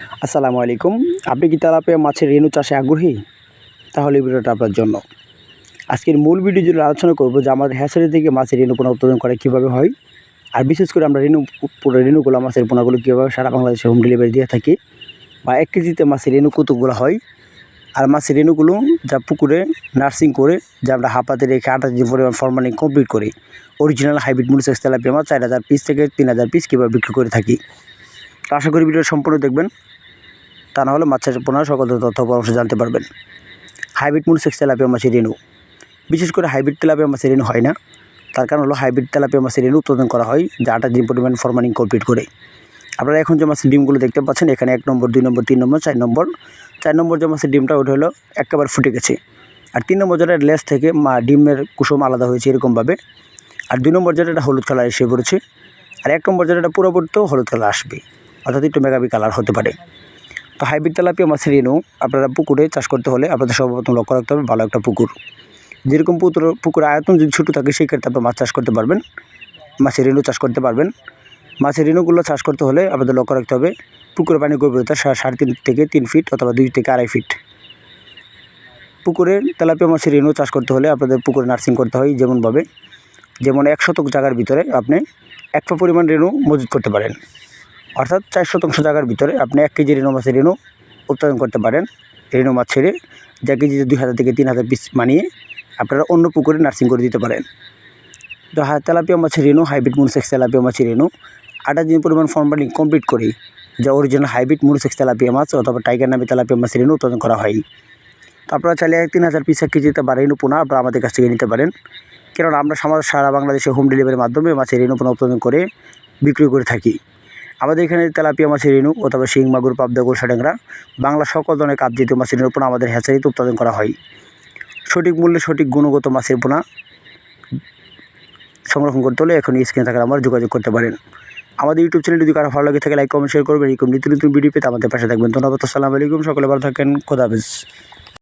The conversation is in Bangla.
আসসালামু আলাইকুম। আপনি কি তেলাপিয়া মাছের রেণু চাষে আগ্রহী? তাহলে ভিডিওটা আপনার জন্য। আজকের মূল ভিডিও জুড়ে আলোচনা করব যে আমাদের হ্যাচারি থেকে মাছের রেণু পোনা উৎপাদন করা কীভাবে হয়। আর বিশেষ করে আমরা রেণু রেণুগুলো মাছের পোনাগুলো কীভাবে সারা বাংলাদেশে হোম ডেলিভারি দিয়ে থাকি বা এক কেজিতে মাছের রেণু কতগুলো হয়। আর মাছের রেণুগুলো যা পুকুরে নার্সিং করে, যা আমরা হাঁপাতে রেখে আটা যে পরিমাণ ফরমালিং কমপ্লিট করি। অরিজিনাল হাইব্রিড মুনিসেক্স তেলাপিয়া মাছ চার হাজার পিস থেকে তিন হাজার পিস কীভাবে বিক্রি করে থাকি। তো আশা করি ভিডিও সম্পূর্ণ দেখবেন। তা না হলে মাছের পোনার সকল তথ্য পরামর্শ জানতে পারবেন। হাইব্রিড মুনিসেক্স তেলাপিয়া মাছের রেণু। বিশেষ করে হাইব্রিড তেলাপিয়া মাছের রেণু হয় না। তার কারণ হলো হাইব্রিড তেলাপিয়া মাছের রেণু উৎপাদন করা হয় যা আটা দিন পরিমাণ ফরমালিং কমপ্লিট করে। আপনারা এখন যে মাছের ডিমগুলো দেখতে পাচ্ছেন, এখানে এক নম্বর, দুই নম্বর, তিন নম্বর, চার নম্বর। চার নম্বর যে মাছের ডিমটা, ওটা হলো একেবারে ফুটে গেছে। আর তিন নম্বর যেটা লেস থেকে মা, ডিমের কুসুম আলাদা হয়েছে এরকমভাবে। আর দুই নম্বর যেটা হলুদ কালার এসে পড়েছে। আর এক নম্বর যেটা পুরোপুরিতেও হলুদ কালার আসবে। অর্থাৎ একটু মেগাবি কালার হতে পারে। তো হাইব্রিড তেলাপিয়া মাছের রেণু আপনারা পুকুরে চাষ করতে হলে আপনাদের সর্বপ্রথম লক্ষ্য রাখতে হবে ভালো একটা পুকুর। যেরকম পুকুর পুকুর আয়তন যদি ছোটো থাকে, সেই ক্ষেত্রে আপনি মাছ চাষ করতে পারবেন মাছের রেণু চাষ করতে পারবেন। মাছের রেণুগুলো চাষ করতে হলে আপনাদের লক্ষ্য রাখতে হবে পুকুরের পানির গভীরতা সাড়ে তিন থেকে তিন ফিট অথবা দুই থেকে আড়াই ফিট। পুকুরে তেলাপিয়া মাছের রেণু চাষ করতে হলে আপনাদের পুকুরে নার্সিং করতে হয় যেমনভাবে। যেমন এক শতক জায়গার ভিতরে আপনি এক পা পরিমাণ রেণু মজুত করতে পারেন। অর্থাৎ চার শতাংশ জায়গার ভিতরে আপনি এক কেজি রেণু মাছের রেণু উৎপাদন করতে পারেন, রেণু মাছ ছেড়ে যা কেজিতে দুই হাজার থেকে তিন হাজার পিস মানিয়ে আপনারা অন্য পুকুরে নার্সিং করে দিতে পারেন। তো হা তেলাপিয়া মাছের রেণু হাইব্রিড মুনসেক্স তেলাপিয়া মাছের রেণু আটা দিন পরিমাণ ফর্মালিং কমপ্লিট করে, যা অরিজিনাল হাইব্রিড মুনসেক্স তেলাপিয়া মাছ অথবা টাইগার নামে তেলাপিয়া মাছের রেণু উৎপাদন করা হয়। তো আপনারা চাইলে এক তিন হাজার পিস এক কেজিতে বা রেণু পোনা আপনারা আমাদের কাছ থেকে নিতে পারেন। কেননা আমরা সমাজ সারা বাংলাদেশে হোম ডেলিভারির মাধ্যমে মাছের রেণু পোনা উৎপাদন করে বিক্রি করে থাকি। আমাদের এখানে তেলাপিয়া মাছের রেণু অথবা শিং, মাগুর, পাবদা, গোলসা ট্যাংরা, বাংলা সকল ধরনের কাপ জাতীয় মাছের রেণু পোনা আমাদের হ্যাচারিতে উৎপাদন করা হয়। সঠিক মূল্যে সঠিক গুণগত মাছের পোনা সংরক্ষণ করতে হলে এখন স্ক্রিনে থাকার আমার যোগাযোগ করতে পারেন। আমাদের ইউটিউব চ্যানেল যদি কারও ভালো লাগে থাকে লাইক কমেন্ট শেয়ার করবেন। এরকম নিত্য নতুন ভিডিও পেতে আমাদের পাশে থাকবেন। ধন্যবাদ, আসসালামু আলাইকুম। সকলে ভালো থাকেন। খোদা হাফেজ।